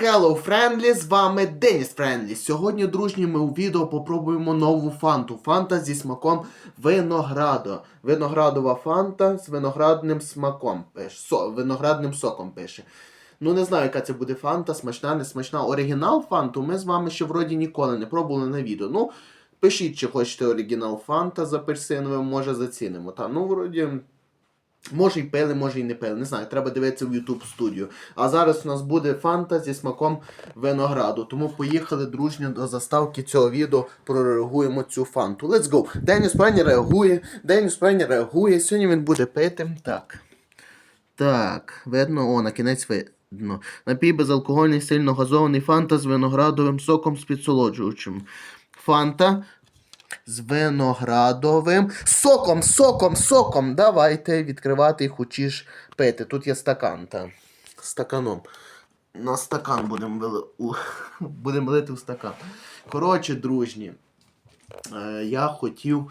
Hello, Friendly, з вами Деніс Френдлі. Сьогодні, дружні, ми у відео попробуємо нову фанту. Фанта зі смаком винограду. Виноградова фанта з виноградним смаком пише. Со, виноградним соком пише. Ну, не знаю, яка це буде фанта, смачна, не смачна. Оригінал фанту ми з вами ще вроді ніколи не пробували на відео. Ну, пишіть, чи хочете оригінал фанта з апельсиновим, може зацінимо. Та, ну, вроді. Може й пили, може й не пили. Не знаю, треба дивитися в YouTube студію. А зараз у нас буде фанта зі смаком винограду. Тому поїхали дружньо до заставки цього відео, прореагуємо цю фанту. Let's go! Деніс Пені реагує, Деніс Пені реагує. Сьогодні він буде пити. Так. Так, видно, о, на кінець видно. Напій безалкогольний, сильно газований фанта з виноградовим соком з підсолоджувачем. Фанта з виноградовим соком, соком, соком. Давайте відкривати і хочеш пити. Тут є стакан, та. Стаканом. На стакан будемо вили... у... будемо лити в стакан. Коротше, дружні, е, я хотів.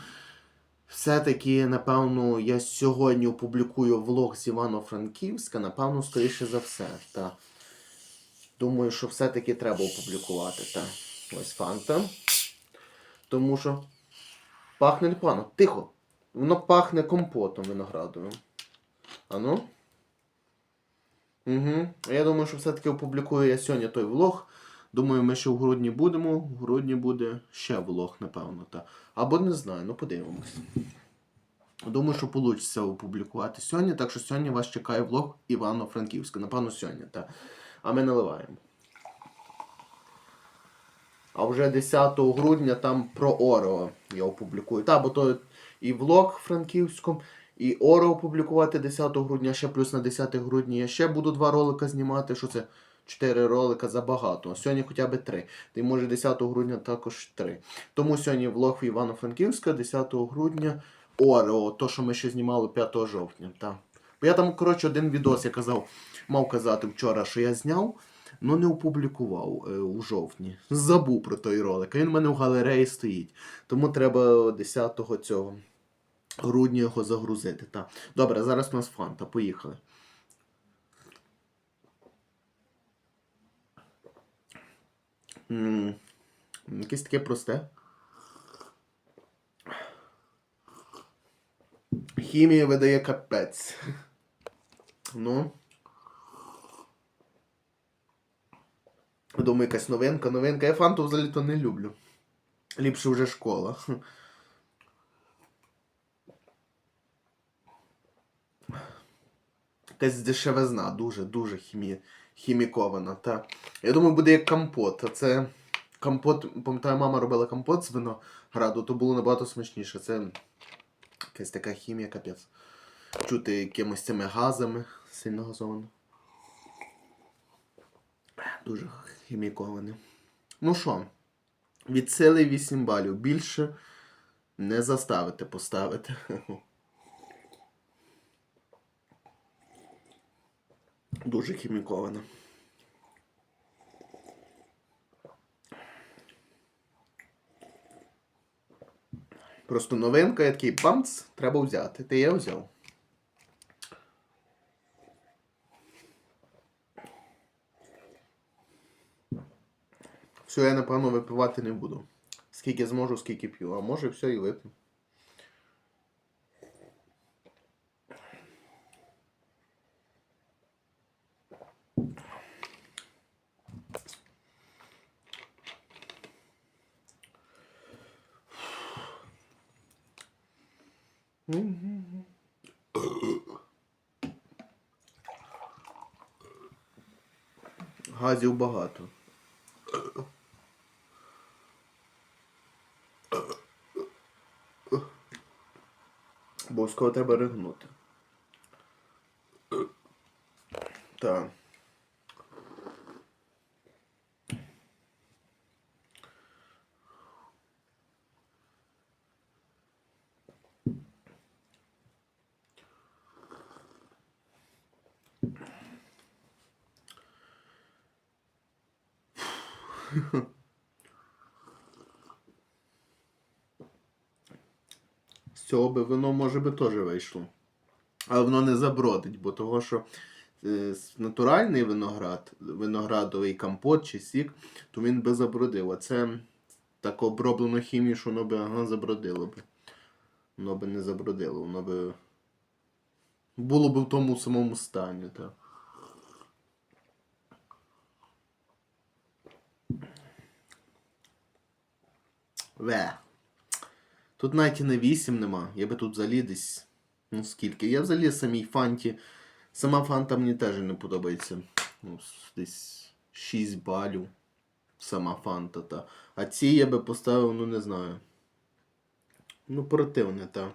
Все-таки, напевно, я сьогодні опублікую влог з Івано-Франківська, напевно, скоріше за все. Та. Думаю, що все-таки треба опублікувати. Та. Ось фанта. Тому що пахне непогано. Тихо. Воно пахне компотом виноградовим. Ану. Угу. Я думаю, що все-таки опублікую я сьогодні той влог. Думаю, ми ще в грудні будемо. В грудні буде ще влог, напевно. Та. Або не знаю, ну подивимось. Думаю, що вийде опублікувати сьогодні, так що сьогодні вас чекає влог Івано-Франківська. Напевно, сьогодні. Та. А ми наливаємо. А вже 10 грудня там про Орео я опублікую. Та, бо то і влог франківськом, і Орео опублікувати 10 грудня, ще плюс на 10 грудня я ще буду два ролика знімати. Що це? 4 ролика забагато. А сьогодні хоча б 3. Та й може 10 грудня також 3. Тому сьогодні влог в Івано-Франківська, 10 грудня Орео, то, що ми ще знімали 5 жовтня. Та. Бо я там, коротше, один відос я казав, мав казати вчора, що я зняв. Ну, не опублікував е, у жовтні. Забув про той ролик. Він в мене в галереї стоїть. Тому треба 10 цього грудня його загрузити. Та. Добре, зараз у нас фанта. Поїхали. м якесь таке просте. Хімія видає капець. Ну. Думаю, якась новинка, новинка. Я фанту взагалі то не люблю. Ліпше вже школа. Якась дешевизна, дуже, дуже хімі... хімікована. Та. Я думаю, буде як компот. А це компот, пам'ятаю, мама робила компот з винограду, то було набагато смачніше. Це якась така хімія, капець. Чути якимось цими газами сильно газовано. Дуже хіміковане. Ну що, від сили 8 балів. Більше не заставите поставити. Дуже хіміковане. Просто новинка, я такий бамц, треба взяти. Ти я взяв. Все, я напевно випивати не буду. Скільки зможу, скільки п'ю. А може все і вип'ю. Газів багато. Обов'язково треба ригнути. Так. З цього би воно може би теж вийшло. Але воно не забродить, бо того, що е, натуральний виноград, виноградовий компот чи сік, то він би забродив. А це так оброблено хімією, що воно би ага, забродило би. Воно би не забродило, воно би було б в тому самому стані. Так. Ве. Тут навіть і не 8 нема. Я би тут взагалі десь. Ну скільки? Я взагалі самій фанті. Сама фанта мені теж не подобається. Ну, десь 6 балів. Сама фанта, та. А ці я би поставив, ну не знаю. Ну, противне, та.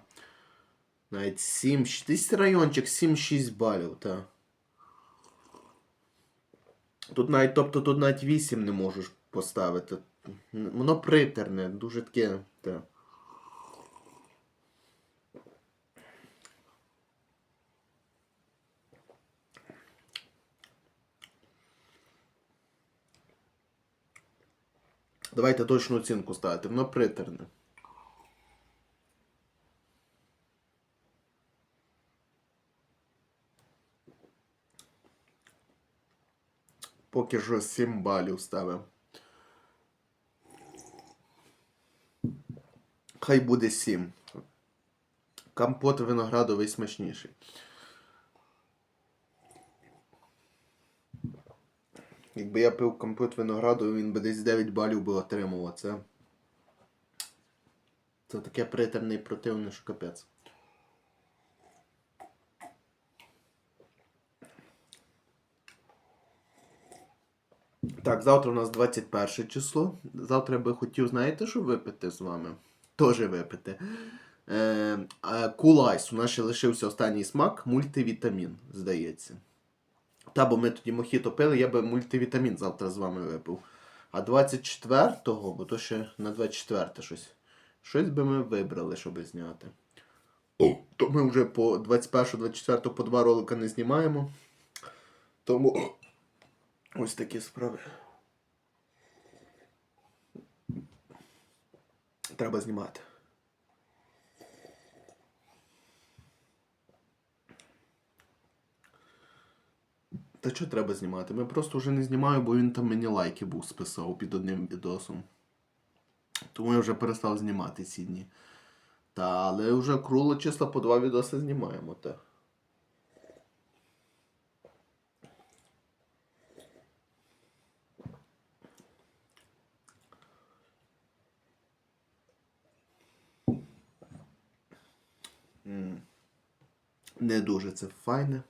Навіть 7. щ- Десь райончик 7-6 балів, та. Тут навіть, тобто тут навіть 8 не можеш поставити. Воно притерне, дуже таке. Та. Давайте точну оцінку ставити. Воно притерне. Поки що 7 балів ставимо. Хай буде 7. Компот виноградовий смачніший. Якби я пив компот виноградовий, він би десь 9 балів би отримував. Це. Це таке притерне і противне, що капець. Так, завтра у нас 21 число. Завтра я би хотів, знаєте, що випити з вами? Тоже випити. Е, а, Кулайс. У нас ще лишився останній смак, мультивітамін, здається. Та, бо ми тоді мохіто пили, я би мультивітамін завтра з вами випив. А 24-го, бо то ще на 24 щось. Щось би ми вибрали, щоб зняти. То ми вже по 21-24 по два ролика не знімаємо. Тому ось такі справи. Треба знімати. Та що треба знімати? Ми просто вже не знімаю, бо він там мені лайки був списав під одним відосом. Тому я вже перестав знімати ці дні. Та, але вже кругло числа по два відоси знімаємо, та. Не дуже це файне.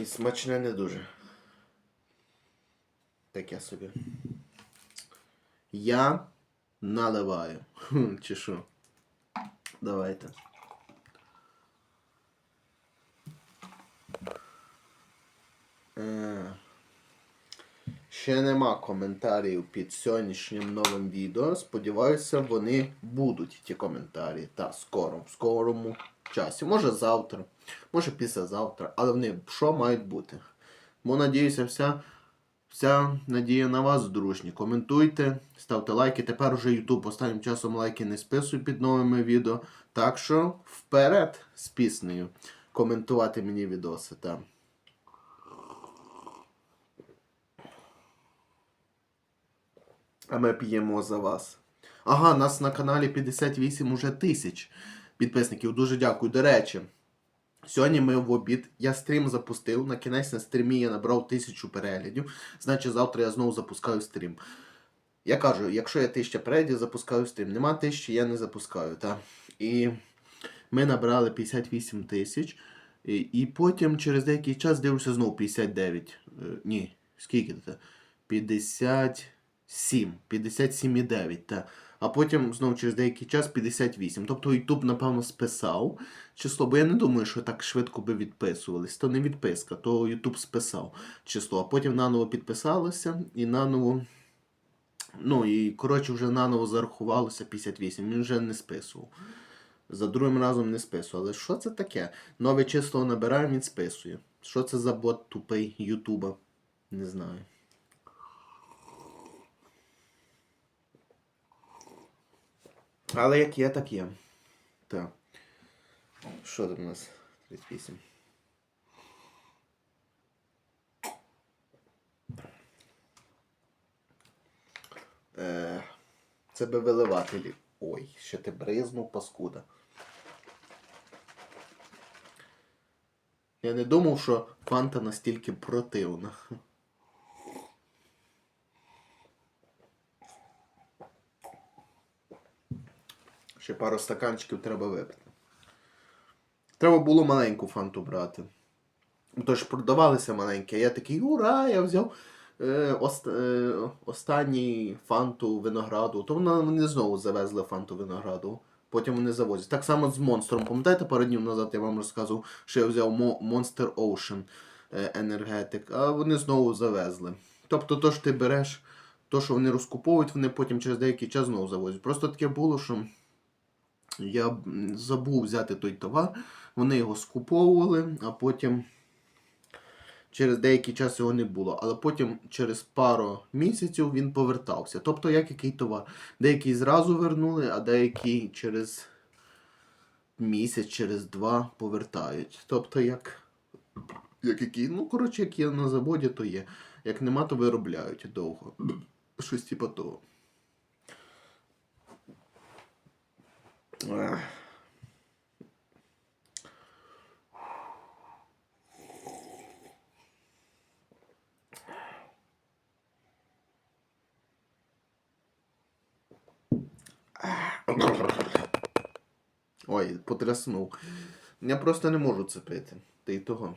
І смачне не дуже. Таке собі. Я наливаю. Чи що? Давайте. Е, Ще нема коментарів під сьогоднішнім новим відео. Сподіваюся, вони будуть ті коментарі. Та скоро, в скорому часі. Може завтра, може післязавтра, але вони що мають бути. Бо надіюся, вся, вся надія на вас, дружні. Коментуйте, ставте лайки. Тепер уже YouTube останнім часом лайки не списує під новими відео. Так що вперед з піснею. Коментувати мені відоси. Та. А ми п'ємо за вас. Ага, нас на каналі 58 уже тисяч підписників. Дуже дякую. До речі, сьогодні ми в обід. Я стрім запустив. На кінець на стрімі я набрав тисячу переглядів. Значить, завтра я знову запускаю стрім. Я кажу, якщо я тисяча переглядів, запускаю стрім. Нема тисячі, я не запускаю. Та? І ми набрали 58 тисяч. І, і потім через деякий час дивлюся знову 59. Е, ні, скільки це? 57. 57,9. Та. А потім знову через деякий час 58. Тобто YouTube, напевно, списав число, бо я не думаю, що так швидко би відписувались. То не відписка, то YouTube списав число. А потім наново підписалося і наново. Ну і коротше вже наново зарахувалося 58. Він вже не списував. За другим разом не списував. Але що це таке? Нове число набираємо, він списує. Що це за бот тупий Ютуба? Не знаю. Але як є, так є. Так. Що там у нас? 38. Е, це би виливателі. Ой, ще ти бризнув паскуда. Я не думав, що фанта настільки противна. Ще пару стаканчиків треба випити. Треба було маленьку фанту брати. Тож продавалися маленькі, я такий, ура, я взяв е, ост, е, останній фанту винограду. То вони знову завезли фанту винограду. Потім вони завозять. Так само з монстром. Пам'ятаєте, пару днів назад я вам розказував, що я взяв Monster Ocean енергетик, а вони знову завезли. Тобто, то, що ти береш, то, що вони розкуповують, вони потім через деякий час знову завозять. Просто таке було, що я забув взяти той товар, вони його скуповували, а потім через деякий час його не було. Але потім через пару місяців він повертався. Тобто, як який товар. Деякий зразу вернули, а деякий через місяць, через два повертають. Тобто, як, як який, ну, коротше, як є на заводі, то є. Як нема, то виробляють довго. Щось типу того. Ой, потряснув. Я просто не можу це пити. Та й того.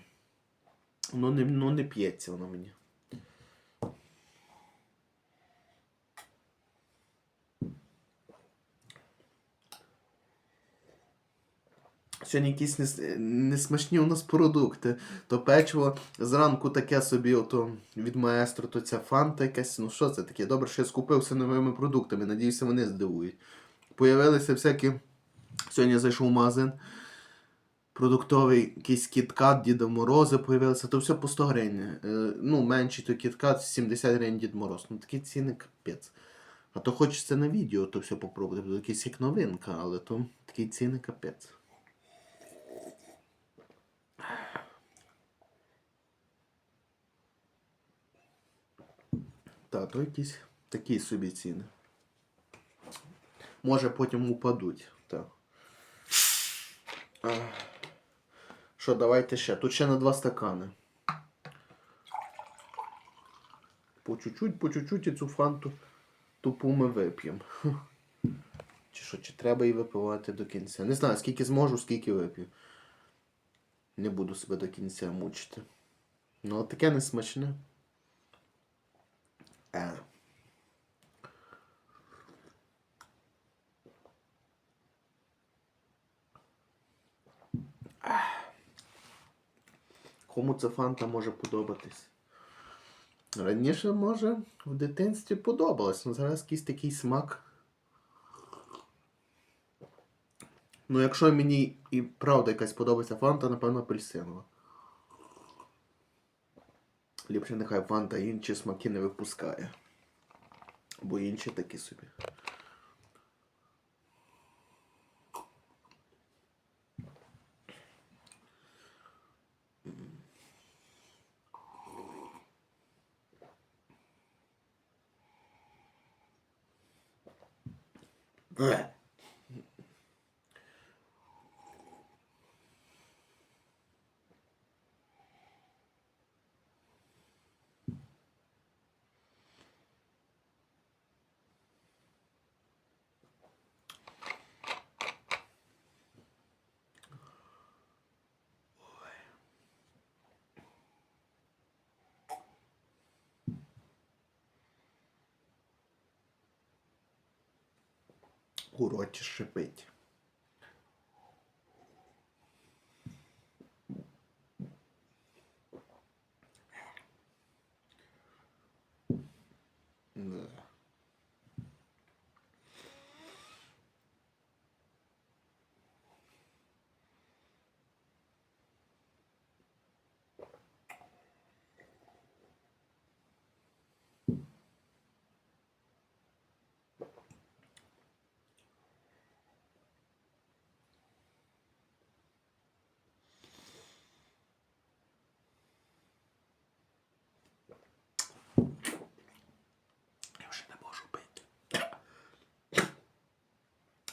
Ну не, ну, не п'ється воно мені. Сьогодні якісь нес- несмачні у нас продукти. То печиво зранку таке собі, ото від маестро, то ця фанта якась. Ну що це таке? Добре, що я скупився новими продуктами. Надіюся, вони здивують. Появилися всякі. Сьогодні зайшов в магазин. Продуктовий якийсь кіткат, Діда Морози появилися, то все по 100 гривень. Е, ну, менший то кіткат, 70 гривень Дід Мороз. Ну такі ціни капець. А то хочеться на відео то все попробувати, бо якась як новинка, але то такі ціни капець. Та, то якісь такі собі ціни. Може потім упадуть. Так. Що, давайте ще. Тут ще на два стакани. По чуть-чуть, по чуть-чуть і цю фанту тупу ми вип'ємо. Чи що, чи треба її випивати до кінця? Не знаю, скільки зможу, скільки вип'ю. Не буду себе до кінця мучити. Ну, але таке не смачне. Е. Кому ця фанта може подобатись? Раніше, може, в дитинстві подобалось, але зараз якийсь такий смак. Ну, якщо мені і правда якась подобається фанта, напевно, апельсинова. Ліпше нехай фанта інші смаки не випускає. Бо інші такі собі. All right. У роті шипить.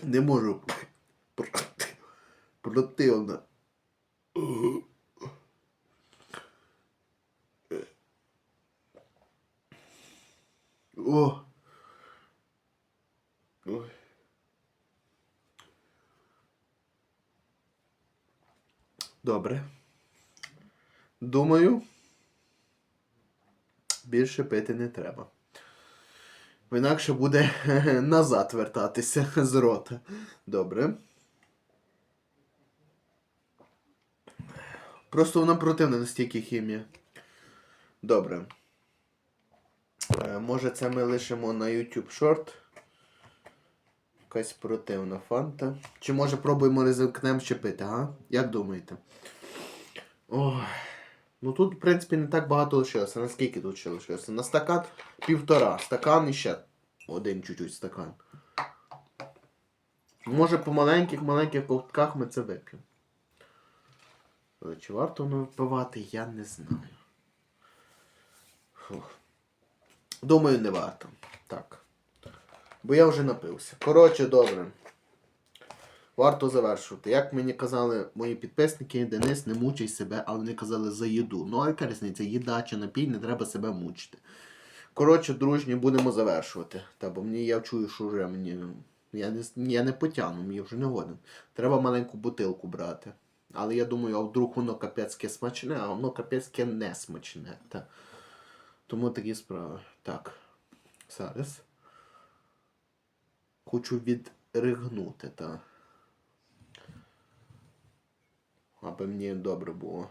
Не можу. Противно. О. Добре. Думаю, більше пити не треба. Інакше буде назад вертатися з рота. Добре. Просто вона противна настільки хімія. Добре. Е, Може це ми лишимо на YouTube Short. Якась противна фанта. Чи може пробуємо ризикнемо ще пити, га? Як думаєте? Ой. Ну тут, в принципі, не так багато лишилося. Наскільки тут ще лишилося? На стакан півтора. Стакан і ще один чуть-чуть стакан. Може по маленьких маленьких ковтках ми це вип'ємо. Але Чи варто воно випивати, я не знаю. Фух. Думаю, не варто. Так. Бо я вже напився. Коротше, добре. Варто завершувати. Як мені казали мої підписники, Денис, не мучай себе, але вони казали за їду. Ну, а яка різниця, їда чи напій, не треба себе мучити. Коротше, дружні, будемо завершувати. Та, бо мені я чую, що вже мені. Я не, я не потягну, мені вже не годен. Треба маленьку бутилку брати. Але я думаю, а вдруг воно капецьке смачне, а воно капецьке не смачне. Та. Тому такі справи. Так. Зараз. Хочу відригнути, та. Аби мені добре було.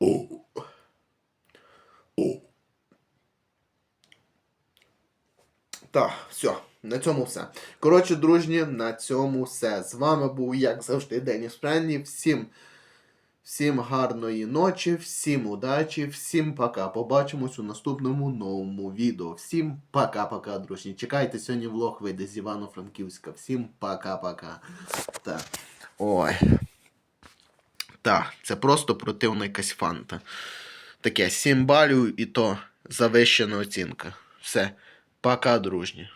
О. О. Так, все, на цьому все. Коротше, дружні, на цьому все. З вами був, як завжди, Деніс Френлі. Всім, всім гарної ночі, всім удачі, всім пока. Побачимось у наступному новому відео. Всім пока-пока, дружні. Чекайте, сьогодні влог вийде з Івано-Франківська. Всім пока-пока. Так. Ой. Так, це просто противна якась фанта. Таке 7 балів і то завищена оцінка. Все. Пока, дружні.